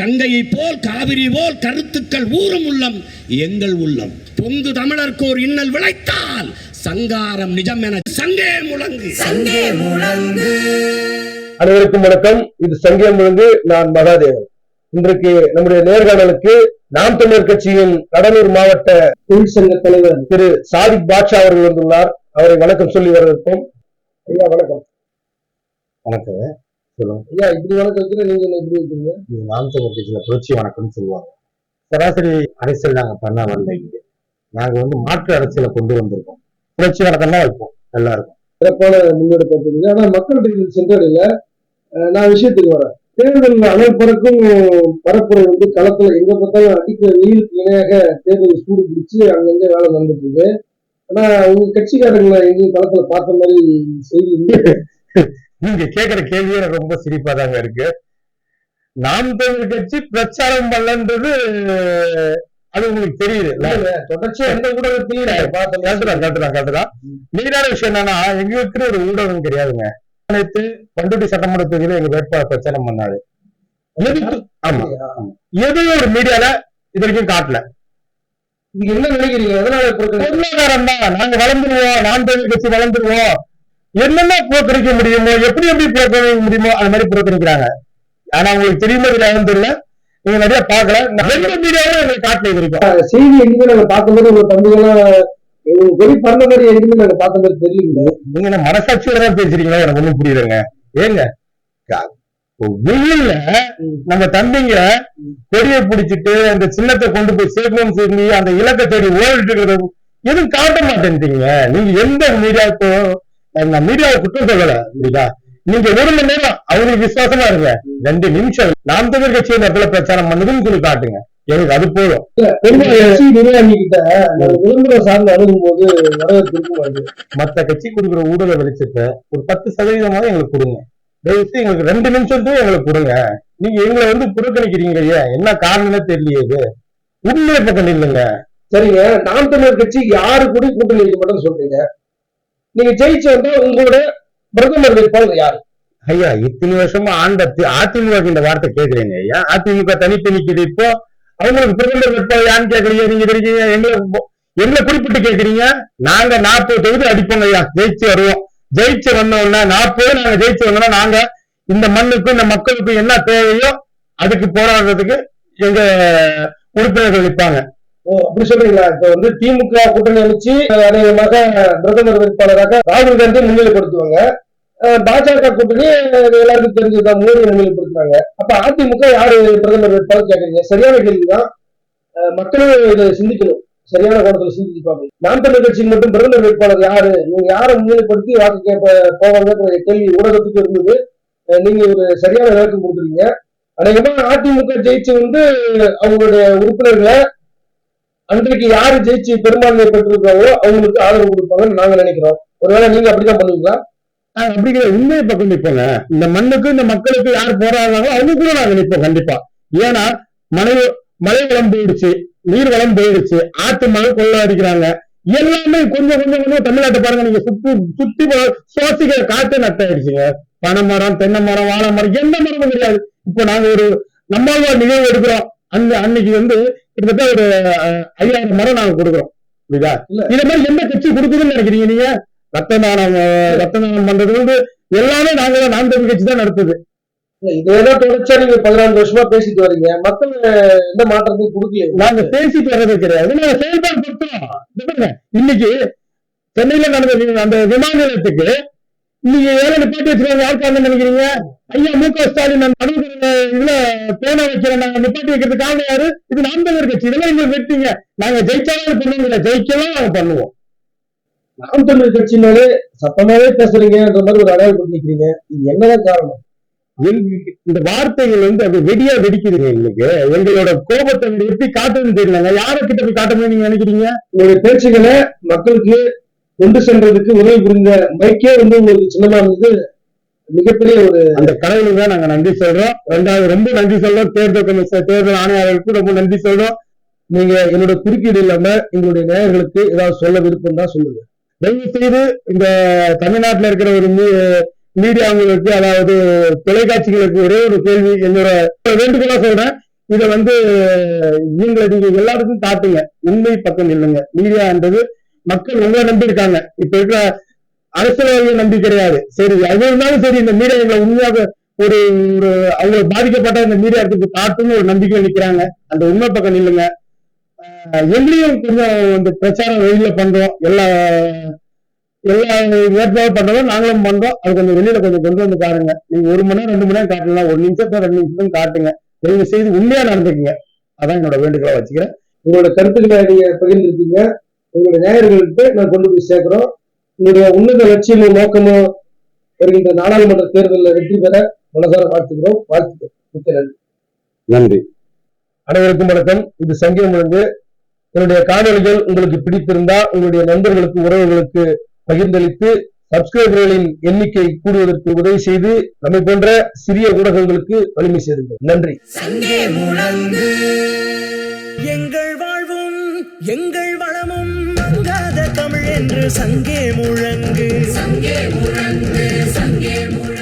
கங்கையை போல் காவிரி போல் கருத்துக்கள் ஊறும் உள்ளம் எங்கள் உள்ளம். பொங்கு தமிழர்க்கோர் இன்னல் விளைத்தால் சங்காரம் நிஜம் என சங்கே முழங்கு. சங்கே முழங்கு. அனைவருக்கும் வணக்கம். இது சங்கியம் முழங்கு நான் மகாதேவன். இன்றைக்கு நம்முடைய நேர்காணலுக்கு நாம் தமிழர் கட்சியின் கடலூர் மாவட்ட தொழிற்சங்க தலைவர் திரு சாதிக் பாட்ஷா அவர்கள் வந்துள்ளார். அவரை வணக்கம் சொல்லி வரவேற்போம். ஐயா வணக்கம். வணக்கம் ஐயா இப்படி வணக்கம் வைக்கிற நீங்க என்ன இப்படி வைக்கிறீங்க இது நாம் தமிழ் கட்சியில புரட்சி வணக்கம்னு சொல்லுவாங்க. சராசரி அரசியல் நாங்க பண்ண வரல இங்க. நாங்க வந்து மாற்று அரசியலை கொண்டு வந்திருக்கோம். புரட்சி வணக்கம் தான் வைப்போம் எல்லாருக்கும். சிறப்பான முன்னெடுப்பு வைக்கிறீங்க ஆனா மக்கள்கிட்ட இது சென்றடையில நான் விஷயத்துக்கு வரேன். தேர்தல் அனைப்பறக்கும் பரப்புரை வந்து களத்துல எங்க பார்த்தாலும் அடிக்கிற வெயிலுக்கு இணையாக தேர்தல் சூடு பிடிச்சு அங்கங்க வேலை நடந்துட்டு இருக்கு ஆனா உங்க கட்சிக்காரங்களை எங்கேயும் களத்துல பார்த்த மாதிரி செய்தி. நீங்க கேக்குற கேள்வியே எனக்கு ரொம்ப சிரிப்பா தாங்க இருக்கு. நாம் தமிழ் கட்சி பிரச்சாரம் பண்ணன்றது அது உங்களுக்கு தெரியுது. தொடர்ச்சியா எந்த ஊடகத்திலையும் கட்டுறான் கட்டுறான் கட்டுறான் மீதான விஷயம் என்னன்னா எங்களுக்கு ஒரு ஊடகம் கிடையாதுங்க. அனைத்து பண்டுட்டி சட்டமன்ற தொகுதியில எங்க வேட்பாளர் பிரச்சாரம் பண்ணாரு. ஆமா. ஏதோ ஒரு மீடியால இது வரைக்கும் காட்டல. என்ன நினைக்கிறீங்க? எதனால? பொருளாதாரம் தான். நாங்க வளர்ந்துருவோம். நாம் தமிழ் கட்சி வளர்ந்துருவோம். என்னென்ன புறக்கணிக்க முடியுமோ எப்படி எப்படி புறக்கணிக்க முடியுமோ அது மாதிரி புறக்கணிக்கிறாங்க. ஆனா உங்களுக்கு தெரியுமா இல்லையான்னு தெரியல. நீங்க நிறைய பாக்கல ரெண்டு மீடியாவும் எங்களுக்கு காட்டல இது வரைக்கும். செய்தி எங்கேயுமே நாங்க மாதிரி உங்க தம்பிகள்லாம் உங்க கொடி பண்ண மாதிரி எங்கேயுமே நாங்க பார்த்த மாதிரி தெரியல. நீங்க என்ன மனசாட்சியோட தான் பேசுறீங்களா? எனக்கு ஒண்ணும் புரியலங்க. ஏங்க வெயில்ல நம்ம தம்பிங்க கொடியை பிடிச்சிட்டு அந்த சின்னத்தை கொண்டு போய் சேர்க்கணும் சொல்லி அந்த இலக்கை தேடி ஓடிட்டு இருக்கிறது எதுவும் காட்ட மாட்டேன்றீங்க நீங்க எந்த மீடியாவுக்கும் நான் மீடியாவை குற்றம் சொல்லல புரியுதா? நீங்க ஒரு மணி நேரம் அவங்களுக்கு விசுவாசமா இருங்க. ரெண்டு நிமிஷம் நாம் தமிழ் கட்சி இந்த இடத்துல பிரச்சாரம் பண்ணுதுன்னு சொல்லி காட்டுங்க. எனக்கு அது போதும். கட்சி நிர்வாகி கிட்ட நாங்க விளம்பரம் சார்ந்து அணுகும் போது வரவேற்பு மத்த கட்சி கொடுக்குற ஊடக வெளிச்சத்தை ஒரு பத்து சதவீதமாவது எங்களுக்கு கொடுங்க. தயவுசெய்து எங்களுக்கு ரெண்டு நிமிஷத்தையும் எங்களுக்கு கொடுங்க. நீங்க எங்களை வந்து புறக்கணிக்கிறீங்க ஏன்? என்ன காரணம்னே தெரியலையே இது. உண்மையை பக்கம் இல்லைங்க சரிங்க நாம் தமிழர் கட்சி யாரு கூட கூட்டணி வைக்க மாட்டேன்னு சொல்றீங்க. நீங்க ஜெயிச்சு வந்தா உங்களோட பிரதமர் வேட்பாளர் யாரு? ஐயா இத்தனை வருஷமா ஆண்ட அதிமுக இந்த வார்த்தை கேக்குறீங்க ஐயா. அதிமுக தனித்து நிக்குது இப்போ. அவங்களுக்கு பிரதமர் வேட்பாளர் யாருன்னு கேக்குறீங்க நீங்க தெரிஞ்சீங்க எங்களை எங்களை குறிப்பிட்டு கேக்குறீங்க நாங்க நாற்பது தொகுதி அடிப்போங்க ஐயா. ஜெயிச்சு வருவோம். ஜெயிச்சு வந்தோம்னா நாற்பது நாங்க ஜெயிச்சு வந்தோம்னா நாங்க இந்த மண்ணுக்கும் இந்த மக்களுக்கும் என்ன தேவையோ அதுக்கு போராடுறதுக்கு எங்க உறுப்பினர்கள் நிற்பாங்க. அப்படி சொல்றீங்களா? இப்ப வந்து திமுக கூட்டணி அமைச்சு அநேகமாக பிரதமர் வேட்பாளராக ராகுல் காந்தி முன்னிலைப்படுத்துவாங்க. பாஜக கூட்டணி எல்லாருக்கும் தெரிஞ்சதுதான் மோடி முன்னிலைப்படுத்துறாங்க. அப்ப அதிமுக யாரு பிரதமர் வேட்பாளர் கேக்குறீங்க? சரியான கேள்விதான். மக்களும் இதை சிந்திக்கணும். சரியான கோணத்துல சிந்திச்சு பார்க்கணும் நாம் தமிழ் கட்சிக்கு மட்டும் பிரதமர் வேட்பாளர் யாரு? இவங்க யாரை முன்னிலைப்படுத்தி வாக்கு கேட்ப போவாங்கன்ற கேள்வி ஊடகத்துக்கு இருந்தது. நீங்க ஒரு சரியான விளக்கம் கொடுத்துருக்கீங்க. அநேகமா அதிமுக ஜெயிச்சு வந்து அவங்களுடைய உறுப்பினர்களை அன்றைக்கு யாரு ஜெயிச்சு பெரும்பான்மை பெற்றிருக்காங்களோ அவங்களுக்கு ஆதரவு கொடுப்பாங்கன்னு நாங்க நினைக்கிறோம். ஒருவேளை நீங்க அப்படிதான் பண்ணுவீங்களா? அப்படிங்கிற உண்மையை பக்கம் நிற்போங்க இந்த மண்ணுக்கு இந்த மக்களுக்கு யார் போராடுறாங்களோ அவங்க கூட நாங்க நிற்போம் கண்டிப்பா. ஏன்னா மழை மழை வளம் போயிடுச்சு நீர் வளம் போயிடுச்சு ஆத்து மழை கொள்ள அடிக்கிறாங்க எல்லாமே கொஞ்சம் கொஞ்சம் கொஞ்சம் தமிழ்நாட்டை பாருங்க. நீங்க சுத்தி சுத்தி சுவாசிக்கிற காற்று நட்டாயிடுச்சுங்க. பனை மரம் தென்னை மரம் வாழை மரம் எந்த மரமும் கிடையாது. இப்போ நாங்க ஒரு நம்மாழ்வார் நிகழ்வு எடுக்கிறோம். அந்த அன்னைக்கு வந்து கிட்டத்தட்ட ஒரு ஐயாயிரம் மரம் நாங்க கொடுக்குறோம். புரியுதா? இல்ல. இத மாதிரி எந்த கட்சி கொடுக்குதுன்னு நினைக்கிறீங்க நீங்க? ரத்த தானம் ரத்த தானம் பண்றது வந்து எல்லாமே நாங்க தான் நாம் தமிழ் கட்சி தான் நடத்துது. இதெல்லாம் தொடர்ச்சியா நீங்க பதினான்கு வருஷமா பேசிட்டு வரீங்க. மக்கள் எந்த மாற்றத்தையும் கொடுக்கல நாங்க பேசிட்டு வர்றது கிடையாது. நாங்க செயல்பாடு படுத்துறோம் இத பாருங்க, இன்னைக்கு சென்னையில நடந்த அந்த விமான நிலையத்துக்கு நீங்க ஏழு நிப்பாட்டி வச்சிருக்காங்க. யார் காரணம் நினைக்கிறீங்க? ஐயா மு. க. ஸ்டாலின் இதுல பேனா வைக்கிறேன் நாங்க நிப்பாட்டி வைக்கிறது காரணம் யாரு? இது நாம் தமிழர் கட்சி. இதெல்லாம் எங்களுக்கு வெட்டிங்க நாங்க ஜெயிச்சாலும் பண்ணுவோம் ஜெயிக்கலாம் நாங்க பண்ணுவோம். நாம் தமிழ் கட்சினாலே சத்தமாவே பேசுறீங்கன்ற மாதிரி ஒரு அடையாளம் நிக்கிறீங்க. இது என்னதான் காரணம்? எங்களுக்கு இந்த வார்த்தைகள் வந்து அது வெடியா வெடிக்குதுங்க எங்களுக்கு. எங்களோட கோபத்தை வந்து எப்படி காட்டுறதுன்னு தெரியலங்க யாரை கிட்ட போய் காட்டணும்னு நீங்க நினைக்கிறீங்க? உங்களுடைய பேச்சுகளை மக்களுக்கு கொண்டு சென்றதுக்கு உதவி புரிந்த மைக்கே வந்து உங்களுக்கு சின்னமா இருந்தது மிகப்பெரிய ஒரு அந்த கடவுளுக்கு தான் நாங்க நன்றி சொல்றோம். ரெண்டாவது ரொம்ப நன்றி சொல்றோம். தேர்தல் கமிஷன் தேர்தல் ஆணையாளருக்கு ரொம்ப நன்றி சொல்றோம். நீங்க என்னோட குறுக்கீடு இல்லாம எங்களுடைய நேயர்களுக்கு ஏதாவது சொல்ல விருப்பம் தான் சொல்லுங்க. தயவு செய்து இந்த தமிழ்நாட்டுல இருக்கிற ஒரு மீ- மீடியாங்களுக்கு அதாவது தொலைக்காட்சிகளுக்கு ஒரே ஒரு கேள்வி என்னோட வேண்டுகோளா சொல்றேன். இதை வந்து நீங்களை நீங்க எல்லாருக்கும் காட்டுங்க. உண்மை பக்கம் இல்லைங்க. மீடியான்றது மக்கள் உங்களை நம்பி இருக்காங்க. இப்ப இருக்கிற அரசியல்வாதிகள் நம்பி கிடையாது. சரி அது இருந்தாலும் சரி இந்த மீடியா எங்களை உண்மையாக ஒரு ஒரு அவங்க பாதிக்கப்பட்ட இந்த மீடியா இடத்துக்கு காட்டுன்னு ஒரு நம்பிக்கை நிற்கிறாங்க அந்த உண்மை பக்கம் இல்லைங்க எங்களையும் கொஞ்சம் இந்த பிரச்சாரம் வெளியில பண்றோம். எல்லா எல்லா ஏற்பாடு பண்றதும் நாங்களும் பண்றோம். அது கொஞ்சம் வெளியில கொஞ்சம் கொண்டு வந்து பாருங்க. நீங்க ஒரு மணி நேரம் ரெண்டு மணி நேரம் காட்டலாம். ஒரு நிமிஷத்தை ரெண்டு நிமிஷம் காட்டுங்க. தயவு செய்து உண்மையா நடந்துக்குங்க. அதான் என்னோட வேண்டுகோளை வச்சுக்கிறேன். உங்களோட கருத்துக்களை நீங்க பகிர்ந்துருக்கீங்க உங்களோட நேயர்களுக்கு நான் கொண்டு போய் சேர்க்கிறோம். உங்களுடைய உன்னத லட்சியமும் நோக்கமும் வருகின்ற நாடாளுமன்ற தேர்தலில் வெற்றி பெற மனசார வாழ்த்துக்கிறோம் வாழ்த்துக்கள். மிக்க நன்றி. நன்றி. அனைவருக்கும் வணக்கம். இது சங்கியம் முழங்கு என்னுடைய காணொளிகள் உங்களுக்கு பிடித்திருந்தா உங்களுடைய நண்பர்களுக்கு உறவுகளுக்கு பகிர்ந்தளித்து சப்ஸ்கிரைபர்களின் எண்ணிக்கை கூடுவதற்கு உதவி செய்து நம்மை போன்ற சிறிய ஊடகங்களுக்கு வலிமை சேருங்கள் நன்றி. எங்கள் வாழ்வும் எங்கள் வளமும் என்று சங்கே முழங்கு. சங்கே முழங்கு சங்கே முழங்கு.